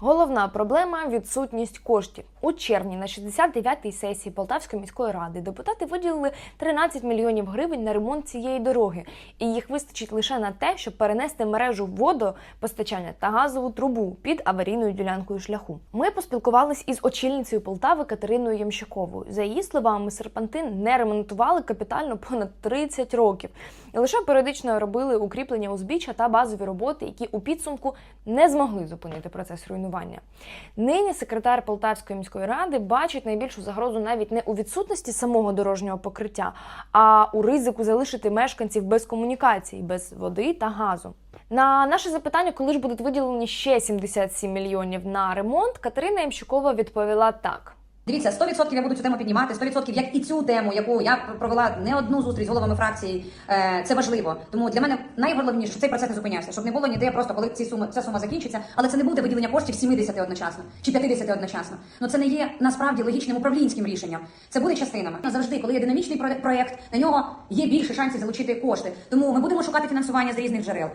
Головна проблема відсутність коштів. У червні на 69-й сесії Полтавської міської ради депутати виділили 13 мільйонів гривень на ремонт цієї дороги, і їх вистачить лише на те, щоб перенести мережу водопостачання та газову трубу під аварійною ділянкою шляху. Ми поспілкувались із очільницею Полтави Катериною Ямщиковою. За її словами, серпантин не ремонтували капітально понад 30 років лише періодично робили укріплення узбіччя та базові роботи, які у підсумку не змогли зупинити процес руйнування. Нині секретар Полтавської міської ради бачить найбільшу загрозу навіть не у відсутності самого дорожнього покриття, а у ризику залишити мешканців без комунікацій, без води та газу. На наше запитання, коли ж будуть виділені ще 77 мільйонів на ремонт, Катерина Ямщукова відповіла так. Дивіться, 100% я буду цю тему піднімати, 100% як і цю тему, яку я провела не одну зустріч з головами фракції. Е, це важливо. Тому для мене найголовніше, щоб цей процес не зупинявся, щоб не було ніде просто, коли ці суми ця сума закінчиться, але це не буде виділення коштів 70 одночасно чи 50 одночасно. Ну це не є насправді логічним управлінським рішенням. Це буде частинами. Завжди, коли є динамічний про- проект, на нього є більше шансів залучити кошти. Тому ми будемо шукати фінансування з різних джерел.